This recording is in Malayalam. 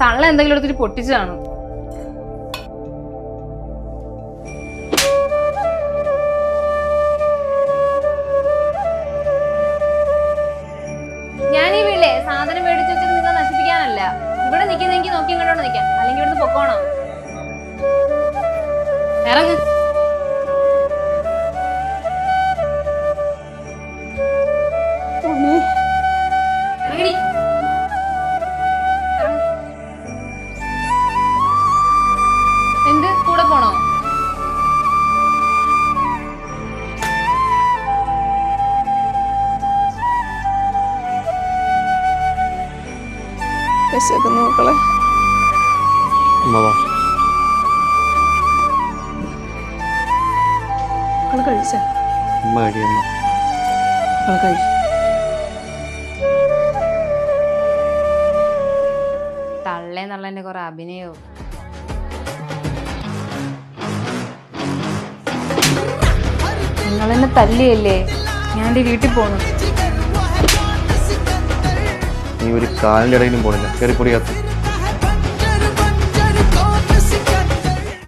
തള്ള എന്തെങ്കിലും എടുത്തിട്ട് പൊട്ടിച്ചതാണ് ഞാൻ ഈ വീട്ടിലെ സാധനം മേടിച്ചു വെച്ചിട്ട് നിങ്ങൾ നശിപ്പിക്കാനല്ല. ഇവിടെ നിൽക്കുന്നെങ്കിൽ നോക്കി കണ്ടോണ്ട് നിൽക്കാൻ അല്ലെങ്കിൽ ഇവിടുന്ന് പൊക്കോണോ. ഇറങ്ങ്. വിശക്കുന്നു മക്കളെ മക്കൾ കഴിച്ചു? കുറെ അഭിനയവും നിങ്ങൾ എന്നെ തല്ലിയല്ലേ? ഞാൻ എന്റെ വീട്ടിൽ പോണു ഒരു കാലിന്റെ ഇടയിലും പോണില്ല. കയറിപ്പൊടിയാത്ത